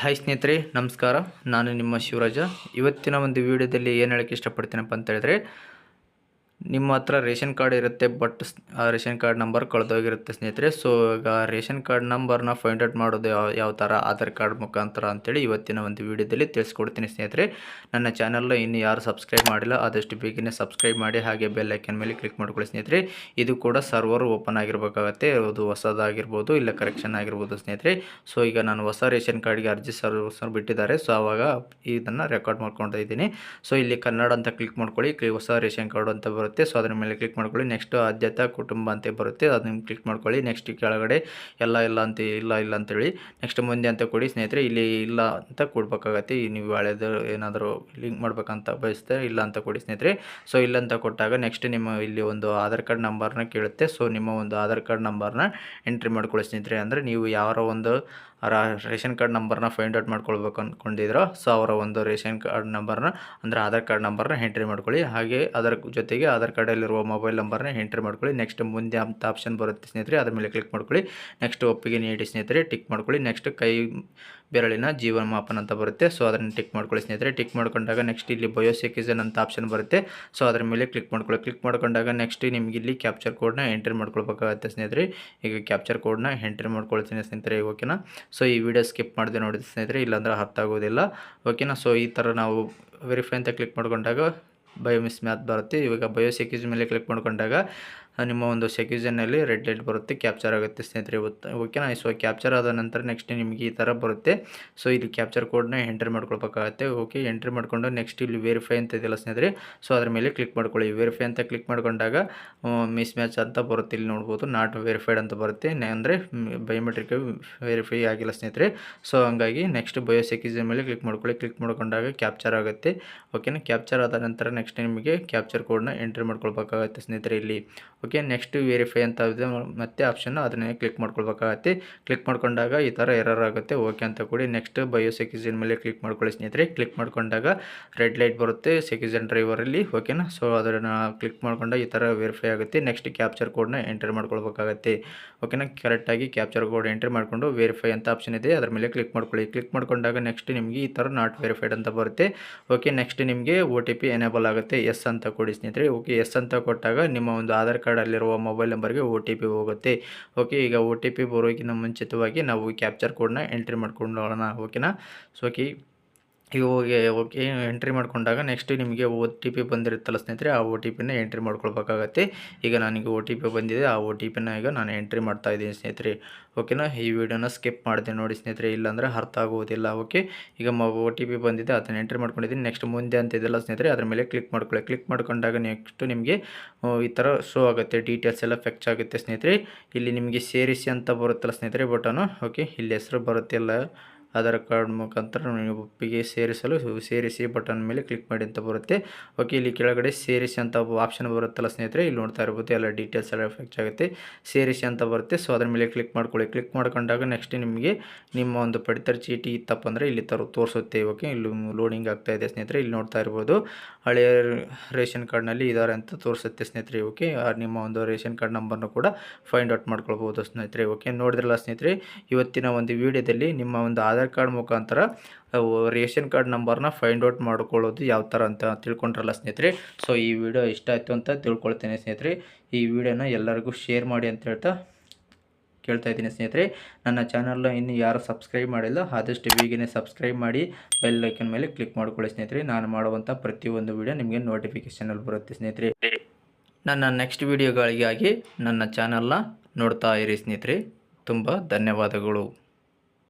Hi ಸ್ನೇಹಿತರೆ ನಮಸ್ಕಾರ. ನಾನು ನಿಮ್ಮ ಶಿವರಾಜ. ಇವತ್ತಿನ ಒಂದು ವಿಡಿಯೋದಲ್ಲಿ ಏನು ಹೇಳೋಕ್ಕೆ ಇಷ್ಟಪಡ್ತೀನಪ್ಪ ಅಂತ ಹೇಳಿದ್ರೆ ನಿಮ್ಮ ಹತ್ರ ರೇಷನ್ ಕಾರ್ಡ್ ಇರುತ್ತೆ ಬಟ್ ರೇಷನ್ ಕಾರ್ಡ್ ನಂಬರ್ ಕಳೆದೋಗಿರುತ್ತೆ ಸ್ನೇಹಿತರೆ. ಸೊ ಈಗ ರೇಷನ್ ಕಾರ್ಡ್ ನಂಬರ್ನ ಫೈಂಡ್ ಔಟ್ ಮಾಡೋದು ಯಾವ ಯಾವ ಥರ, ಆಧಾರ್ ಕಾರ್ಡ್ ಮುಖಾಂತರ ಅಂತೇಳಿ ಇವತ್ತಿನ ಒಂದು ವಿಡಿಯೋದಲ್ಲಿ ತಿಳಿಸ್ಕೊಡ್ತೀನಿ ಸ್ನೇಹಿತರೆ. ನನ್ನ ಚಾನಲ್ನ ಇನ್ನು ಯಾರು ಸಬ್ಸ್ಕ್ರೈಬ್ ಮಾಡಿಲ್ಲ, ಆದಷ್ಟು ಬೇಗನೆ ಸಬ್ಸ್ಕ್ರೈಬ್ ಮಾಡಿ, ಹಾಗೆ ಬೆಲ್ ಐಕನ್ ಮೇಲೆ ಕ್ಲಿಕ್ ಮಾಡ್ಕೊಳ್ಳಿ ಸ್ನೇಹಿತರೆ. ಇದು ಕೂಡ ಸರ್ವರ್ ಓಪನ್ ಆಗಿರಬೇಕಾಗತ್ತೆ, ಅದು ಹೊಸದಾಗಿರ್ಬೋದು, ಇಲ್ಲ ಕರೆಕ್ಷನ್ ಆಗಿರ್ಬೋದು ಸ್ನೇಹಿತರೆ. ಸೊ ಈಗ ನಾನು ಹೊಸ ರೇಷನ್ ಕಾರ್ಡ್ಗೆ ಅರ್ಜಿ ಸರ್ವರ್ ಬಿಟ್ಟಿದ್ದಾರೆ. ಸೊ ಆವಾಗ ಇದನ್ನು ರೆಕಾರ್ಡ್ ಮಾಡ್ಕೊಳ್ತಾ ಇದ್ದೀನಿ. ಸೊ ಇಲ್ಲಿ ಕನ್ನಡ ಅಂತ ಕ್ಲಿಕ್ ಮಾಡ್ಕೊಳ್ಳಿ ಹೊಸ ರೇಷನ್ ಕಾರ್ಡ್ ಅಂತ ಬರುತ್ತೆ. ಸೊ ಅದ್ರ ಮೇಲೆ ಕ್ಲಿಕ್ ಮಾಡ್ಕೊಳ್ಳಿ. ನೆಕ್ಸ್ಟ್ ಆದ್ಯತಾ ಕುಟುಂಬ ಅಂತ ಬರುತ್ತೆ. ಅದನ್ನ ಕ್ಲಿಕ್ ಮಾಡ್ಕೊಳ್ಳಿ. ನೆಕ್ಸ್ಟ್ ಕೆಳಗಡೆ ಎಲ್ಲ ಇಲ್ಲ ಅಂತ, ಇಲ್ಲ ಇಲ್ಲ ಅಂತೇಳಿ ನೆಕ್ಸ್ಟ್ ಮುಂದೆ ಅಂತ ಕೊಡಿ ಸ್ನೇಹಿತರೆ. ಇಲ್ಲಿ ಇಲ್ಲ ಅಂತ ಕೊಡ್ಬೇಕಾಗತ್ತೆ. ನೀವು ಹಳೇದು ಏನಾದರೂ ಲಿಂಕ್ ಮಾಡ್ಬೇಕಂತ ಬಯಸ್ತೆ ಇಲ್ಲ ಅಂತ ಕೊಡಿ ಸ್ನೇಹಿತರೆ. ಸೊ ಇಲ್ಲ ಅಂತ ಕೊಟ್ಟಾಗ ನೆಕ್ಸ್ಟ್ ನಿಮ್ಮ ಇಲ್ಲಿ ಒಂದು ಆಧಾರ್ ಕಾರ್ಡ್ ನಂಬರ್ನ ಕೇಳುತ್ತೆ. ಸೊ ನಿಮ್ಮ ಒಂದು ಆಧಾರ್ ಕಾರ್ಡ್ ನಂಬರ್ನ ಎಂಟ್ರಿ ಮಾಡ್ಕೊಳ್ಳಿ ಸ್ನೇಹಿತರೆ. ಅಂದರೆ ನೀವು ಯಾರೋ ಒಂದು ರೇಷನ್ ಕಾರ್ಡ್ ನಂಬರ್ನ ಫೈಂಡ್ ಔಟ್ ಮಾಡ್ಕೊಳ್ಬೇಕು ಅಂದ್ಕೊಂಡಿದ್ರು ಸೊ ಅವರ ಒಂದು ರೇಷನ್ ಕಾರ್ಡ್ ನಂಬರ್ನ, ಅಂದರೆ ಆಧಾರ್ ಕಾರ್ಡ್ ನಂಬರ್ನ ಎಂಟ್ರಿ ಮಾಡ್ಕೊಳ್ಳಿ. ಹಾಗೆ ಅದರ ಜೊತೆಗೆ ಆಧಾರ್ ಕಾರ್ಡಲ್ಲಿರುವ ಮೊಬೈಲ್ ನಂಬರ್ನ ಎಂಟ್ರಿ ಮಾಡ್ಕೊಳ್ಳಿ. ನೆಕ್ಸ್ಟ್ ಮುಂದೆ ಅಂತ ಆಪ್ಷನ್ ಬರುತ್ತೆ ಸ್ನೇಹಿತರೆ, ಅದ್ರ ಮೇಲೆ ಕ್ಲಿಕ್ ಮಾಡ್ಕೊಳ್ಳಿ. ನೆಕ್ಸ್ಟ್ ಒಪ್ಪಿಗೆ ನೀಡಿ ಸ್ನೇಹಿತರೆ, ಟಿಕ್ ಮಾಡ್ಕೊಳ್ಳಿ. ನೆಕ್ಸ್ಟ್ ಕೈ ಬೆರಳಿನ ಜೀವನಮಾಪನ ಅಂತ ಬರುತ್ತೆ. ಸೊ ಅದನ್ನು ಟಿಕ್ ಮಾಡ್ಕೊಳ್ಳಿ ಸ್ನೇಹಿತರೆ. ಟಿಕ್ ಮಾಡ್ಕೊಂಡಾಗ ನೆಕ್ಸ್ಟ್ ಇಲ್ಲಿ ಬಯೋಸೆಕಿಸನ್ ಅಂತ ಆಪ್ಷನ್ ಬರುತ್ತೆ. ಸೊ ಅದರ ಮೇಲೆ ಕ್ಲಿಕ್ ಮಾಡ್ಕೊಳ್ಳಿ. ಕ್ಲಿಕ್ ಮಾಡ್ಕೊಂಡಾಗ ನೆಕ್ಸ್ಟ್ ನಿಮ್ಗೆ ಇಲ್ಲಿ ಕ್ಯಾಪ್ಚರ್ ಕೋಡ್ನ ಎಂಟ್ರಿ ಮಾಡ್ಕೊಳ್ಬೇಕಾಗತ್ತೆ ಸ್ನೇಹಿತರೆ. ಈಗ ಕ್ಯಾಪ್ಚರ್ ಕೋಡ್ನ ಎಂಟ್ರಿ ಮಾಡ್ಕೊಳ್ತೀನಿ ಸ್ನೇಹಿತರೆ ಓಕೆನಾ ಸೊ ಈ ವಿಡಿಯೋ ಸ್ಕಿಪ್ ಮಾಡಿದೆ ನೋಡಿ ಸ್ನೇಹಿತರೆ, ಇಲ್ಲಾಂದ್ರೆ ಅರ್ಥ ಆಗೋದಿಲ್ಲ. ಓಕೆನಾ ಸೊ ಈ ಥರ ನಾವು ವೆರಿಫೈ ಅಂತ ಕ್ಲಿಕ್ ಮಾಡ್ಕೊಂಡಾಗ ಬಯೋ ಮಿಸ್ ಮ್ಯಾತ್ ಬರುತ್ತೆ. ಇವಾಗ ಬಯೋ ಮೇಲೆ ಕ್ಲಿಕ್ ಮಾಡ್ಕೊಂಡಾಗ ನಿಮ್ಮ ಒಂದು ಸೆಕ್ಯೂಷನಲ್ಲಿ ರೆಡ್ ಲೈಟ್ ಬರುತ್ತೆ ಕ್ಯಾಪ್ಚರ್ ಆಗುತ್ತೆ ಸ್ನೇಹಿತರೆ. ಓಕೆನಾ ಸೊ ಕ್ಯಾಪ್ಚರ್ ಆದ ನಂತರ ನೆಕ್ಸ್ಟ್ ನಿಮಗೆ ಈ ಥರ ಬರುತ್ತೆ. ಸೊ ಇಲ್ಲಿ ಕ್ಯಾಪ್ಚರ್ ಕೋಡ್ನ ಎಂಟ್ರಿ ಮಾಡ್ಕೊಳ್ಬೇಕಾಗುತ್ತೆ. ಓಕೆ ಎಂಟ್ರಿ ಮಾಡಿಕೊಂಡು ನೆಕ್ಸ್ಟ್ ಇಲ್ಲಿ ವೆರಿಫೈ ಅಂತ ಇದೆಯಲ್ಲ ಸ್ನೇಹಿತರೆ. ಸೊ ಅದ್ರ ಮೇಲೆ ಕ್ಲಿಕ್ ಮಾಡ್ಕೊಳ್ಳಿ. ವೆರಿಫೈ ಅಂತ ಕ್ಲಿಕ್ ಮಾಡ್ಕೊಂಡಾಗ ಮಿಸ್ ಮ್ಯಾಚ್ ಅಂತ ಬರುತ್ತೆ. ಇಲ್ಲಿ ನೋಡ್ಬೋದು ನಾಟ್ ವೆರಿಫೈಡ್ ಅಂತ ಬರುತ್ತೆ. ಅಂದರೆ ಬಯೋಮೆಟ್ರಿಕ್ ವೆರಿಫೈ ಆಗಿಲ್ಲ ಸ್ನೇಹಿತರೆ. ಸೊ ಹಂಗಾಗಿ ನೆಕ್ಸ್ಟ್ ಬಯೋ ಸೆಕ್ಯೂಷನ್ ಮೇಲೆ ಕ್ಲಿಕ್ ಮಾಡ್ಕೊಳ್ಳಿ. ಕ್ಲಿಕ್ ಮಾಡ್ಕೊಂಡಾಗ ಕ್ಯಾಪ್ಚರ್ ಆಗುತ್ತೆ. ಓಕೆನಾ ಕ್ಯಾಪ್ಚರ್ ಆದ ನಂತರ ನೆಕ್ಸ್ಟ್ ನಿಮಗೆ ಕ್ಯಾಪ್ಚರ್ ಕೋಡ್ನ ಎಂಟ್ರಿ ಮಾಡ್ಕೊಳ್ಬೇಕಾಗುತ್ತೆ ಸ್ನೇಹಿತರೆ ಇಲ್ಲಿ. ಓಕೆ ನೆಕ್ಸ್ಟ್ ವೆರಿಫೈ ಅಂತ ಇದೆ. ಮತ್ತೆ ಆಪ್ಷನ್ ಅದನ್ನೇ ಕ್ಲಿಕ್ ಮಾಡ್ಕೊಳ್ಬೇಕಾಗತ್ತೆ. ಕ್ಲಿಕ್ ಮಾಡ್ಕೊಂಡಾಗ ಈ ಥರ ಎರರ್ ಆಗುತ್ತೆ. ಓಕೆ ಅಂತ ಕೊಡಿ ನೆಕ್ಸ್ಟ್ ಬಯೋ ಸೆಕ್ಯೂಸನ್ ಮೇಲೆ ಕ್ಲಿಕ್ ಮಾಡ್ಕೊಳ್ಳಿ ಸ್ನೇಹಿತರೆ. ಕ್ಲಿಕ್ ಮಾಡ್ಕೊಂಡಾಗ ರೆಡ್ ಲೈಟ್ ಬರುತ್ತೆ ಸೆಕ್ಯೂಸನ್ ಡ್ರೈವರಲ್ಲಿ ಓಕೆನಾ ಸೊ ಅದನ್ನು ಕ್ಲಿಕ್ ಮಾಡ್ಕೊಂಡಾಗ ಈ ಥರ ವೆರಿಫೈ ಆಗುತ್ತೆ. ನೆಕ್ಸ್ಟ್ ಕ್ಯಾಪ್ಚರ್ ಕೋಡ್ನ ಎಂಟ್ರಿ ಮಾಡ್ಕೊಳ್ಬೇಕಾಗತ್ತೆ. ಓಕೆನಾ ಕರೆಕ್ಟಾಗಿ ಕ್ಯಾಪ್ಚರ್ ಕೋಡ್ ಎಂಟ್ರಿ ಮಾಡಿಕೊಂಡು ವೆರಿಫೈ ಅಂತ ಆಪ್ಷನ್ ಇದೆ. ಅದರ ಮೇಲೆ ಕ್ಲಿಕ್ ಮಾಡ್ಕೊಳ್ಳಿ. ಕ್ಲಿಕ್ ಮಾಡ್ಕೊಂಡಾಗ ನೆಕ್ಸ್ಟ್ ನಿಮಗೆ ಈ ಥರ ನಾಟ್ ವೆರಿಫೈಡ್ ಅಂತ ಬರುತ್ತೆ. ಓಕೆ ನೆಕ್ಸ್ಟ್ ನಿಮಗೆ ಒ ಟಿ ಪಿ ಎನೇಬಲ್ ಆಗುತ್ತೆ. ಎಸ್ ಅಂತ ಕೊಡಿ ಸ್ನೇಹಿತರೆ. ಓಕೆ ಎಸ್ ಅಂತ ಕೊಟ್ಟಾಗ ನಿಮ್ಮ ಒಂದು ಆಧಾರ್ ಕಾರ್ಡಲ್ಲಿರುವ ಮೊಬೈಲ್ ನಂಬರ್ಗೆ ಒ ಟಿ ಪಿ ಹೋಗುತ್ತೆ. ಓಕೆ, ಈಗ ಒ ಟಿ ಪಿ ಬರೋಕ್ಕಿಂತ ಮುಂಚಿತವಾಗಿ ನಾವು ಕ್ಯಾಪ್ಚರ್ ಕೋಡ್ನ ಎಂಟ್ರಿ ಮಾಡ್ಕೊಳ್ಳೋಣ ಓಕೆನಾ? ಸೊ ಓಕೆ ಈಗ ಓಕೆ ಎಂಟ್ರಿ ಮಾಡ್ಕೊಂಡಾಗ ನೆಕ್ಸ್ಟ್ ನಿಮಗೆ ಒ ಟಿ ಪಿ ಬಂದಿರುತ್ತಲ್ಲ ಸ್ನೇಹಿತರೆ, ಆ ಒ ಟಿ ಪಿನ ಎಂಟ್ರಿ ಮಾಡ್ಕೊಳ್ಬೇಕಾಗತ್ತೆ. ಈಗ ನನಗೆ ಒ ಟಿ ಪಿ ಬಂದಿದೆ, ಆ ಒ ಟಿ ಪಿನ ಈಗ ನಾನು ಎಂಟ್ರಿ ಮಾಡ್ತಾ ಇದ್ದೀನಿ ಸ್ನೇಹಿತರೆ. ಓಕೆನಾ ಈ ವಿಡಿಯೋನ ಸ್ಕಿಪ್ ಮಾಡಿದೆ ನೋಡಿ ಸ್ನೇಹಿತರೆ, ಇಲ್ಲಾಂದರೆ ಅರ್ಥ ಆಗುವುದಿಲ್ಲ ಓಕೆ ಈಗ ಮ ಒ ಟಿ ಪಿ ಬಂದಿದೆ, ಅದನ್ನು ಎಂಟ್ರಿ ಮಾಡ್ಕೊಂಡಿದ್ದೀನಿ. ನೆಕ್ಸ್ಟ್ ಮುಂದೆ ಅಂತ ಇದೆಲ್ಲ ಸ್ನೇಹಿತರೆ, ಅದ್ರ ಮೇಲೆ ಕ್ಲಿಕ್ ಮಾಡ್ಕೊಳ್ಳಿ. ಕ್ಲಿಕ್ ಮಾಡ್ಕೊಂಡಾಗ ನೆಕ್ಸ್ಟ್ ನಿಮಗೆ ಈ ಥರ ಶೋ ಆಗುತ್ತೆ ಡೀಟೇಲ್ಸ್ ಎಲ್ಲ ಫೆಚ್ ಆಗುತ್ತೆ ಸ್ನೇಹಿತರೆ. ಇಲ್ಲಿ ನಿಮಗೆ ಸೇರಿಸಿ ಅಂತ ಬರುತ್ತಲ್ಲ ಸ್ನೇಹಿತರೆ ಬಟನು ಓಕೆ ಇಲ್ಲಿ ಹೆಸರು ಬರುತ್ತೆ ಎಲ್ಲ ಆಧಾರ್ ಕಾರ್ಡ್ ಮುಖಾಂತರ ನೀವು ಒಪ್ಪಿಗೆ ಸೇರಿಸಲು ಸೇರಿಸಿ ಬಟನ್ ಮೇಲೆ ಕ್ಲಿಕ್ ಮಾಡಿ ಅಂತ ಬರುತ್ತೆ. ಓಕೆ, ಇಲ್ಲಿ ಕೆಳಗಡೆ ಸೇರಿಸಿ ಅಂತ ಆಪ್ಷನ್ ಬರುತ್ತಲ್ಲ ಸ್ನೇಹಿತರೆ, ಇಲ್ಲಿ ನೋಡ್ತಾ ಇರ್ಬೋದು ಎಲ್ಲ ಡೀಟೇಲ್ಸ್ ಎಲ್ಲ ಎಫೆಕ್ಟ್ ಆಗುತ್ತೆ. ಸೇರಿಸಿ ಅಂತ ಬರುತ್ತೆ. ಸೊ ಅದ್ರ ಮೇಲೆ ಕ್ಲಿಕ್ ಮಾಡ್ಕೊಳ್ಳಿ. ಕ್ಲಿಕ್ ಮಾಡ್ಕೊಂಡಾಗ ನೆಕ್ಸ್ಟ್ ನಿಮಗೆ ನಿಮ್ಮ ಒಂದು ಪಡಿತರ ಚೀಟಿ ಇತ್ತಪ್ಪ ಅಂದರೆ ಇಲ್ಲಿ ತರ, ತೋರಿಸುತ್ತೆ. ಓಕೆ, ಇಲ್ಲಿ ಲೋಡಿಂಗ್ ಆಗ್ತಾ ಇದೆ ಸ್ನೇಹಿತರೆ, ಇಲ್ಲಿ ನೋಡ್ತಾ ಇರ್ಬೋದು. ಹಳೆಯ ರೇಷನ್ ಕಾರ್ಡ್ನಲ್ಲಿ ಇದ್ದಾರೆ ಅಂತ ತೋರಿಸುತ್ತೆ ಸ್ನೇಹಿತರೆ. ಓಕೆ ನಿಮ್ಮ ಒಂದು ರೇಷನ್ ಕಾರ್ಡ್ ನಂಬರ್ನು ಕೂಡ ಫೈಂಡ್ ಔಟ್ ಮಾಡ್ಕೊಳ್ಬೋದು ಸ್ನೇಹಿತರೆ. ಓಕೆ, ನೋಡಿದ್ರಲ್ಲ ಸ್ನೇಹಿತರೆ, ಇವತ್ತಿನ ಒಂದು ವಿಡಿಯೋದಲ್ಲಿ ನಿಮ್ಮ ಒಂದು ಆಧಾರ್ ಕಾರ್ಡ್ ಮುಖಾಂತರ ರೇಷನ್ ಕಾರ್ಡ್ ನಂಬರ್ನ ಫೈಂಡ್ ಔಟ್ ಮಾಡ್ಕೊಳ್ಳೋದು ಯಾವ ಥರ ಅಂತ ತಿಳ್ಕೊಂಡ್ರಲ್ಲ ಸ್ನೇಹಿತರೆ. ಸೊ ಈ ವಿಡಿಯೋ ಇಷ್ಟ ಆಯಿತು ಅಂತ ತಿಳ್ಕೊಳ್ತೇನೆ ಸ್ನೇಹಿತರೆ. ಈ ವಿಡಿಯೋನ ಎಲ್ಲರಿಗೂ ಶೇರ್ ಮಾಡಿ ಅಂತ ಹೇಳ್ತಾ ಕೇಳ್ತಾ ಇದ್ದೀನಿ ಸ್ನೇಹಿತರೆ. ನನ್ನ ಚಾನಲ್ನ ಇನ್ನು ಯಾರು ಸಬ್ಸ್ಕ್ರೈಬ್ ಮಾಡಿಲ್ಲ, ಆದಷ್ಟು ಬೇಗನೆ ಸಬ್ಸ್ಕ್ರೈಬ್ ಮಾಡಿ ಬೆಲ್ ಐಕನ್ ಮೇಲೆ ಕ್ಲಿಕ್ ಮಾಡ್ಕೊಳ್ಳಿ ಸ್ನೇಹಿತರೆ. ನಾನು ಮಾಡುವಂಥ ಪ್ರತಿಯೊಂದು ವಿಡಿಯೋ ನಿಮಗೆ ನೋಟಿಫಿಕೇಷನಲ್ಲಿ ಬರುತ್ತೆ ಸ್ನೇಹಿತರೆ. ನನ್ನ ನೆಕ್ಸ್ಟ್ ವಿಡಿಯೋಗಳಿಗಾಗಿ ನನ್ನ ಚಾನಲ್ನ ನೋಡ್ತಾ ಇರಿ ಸ್ನೇಹಿತರೆ. ತುಂಬ ಧನ್ಯವಾದಗಳು.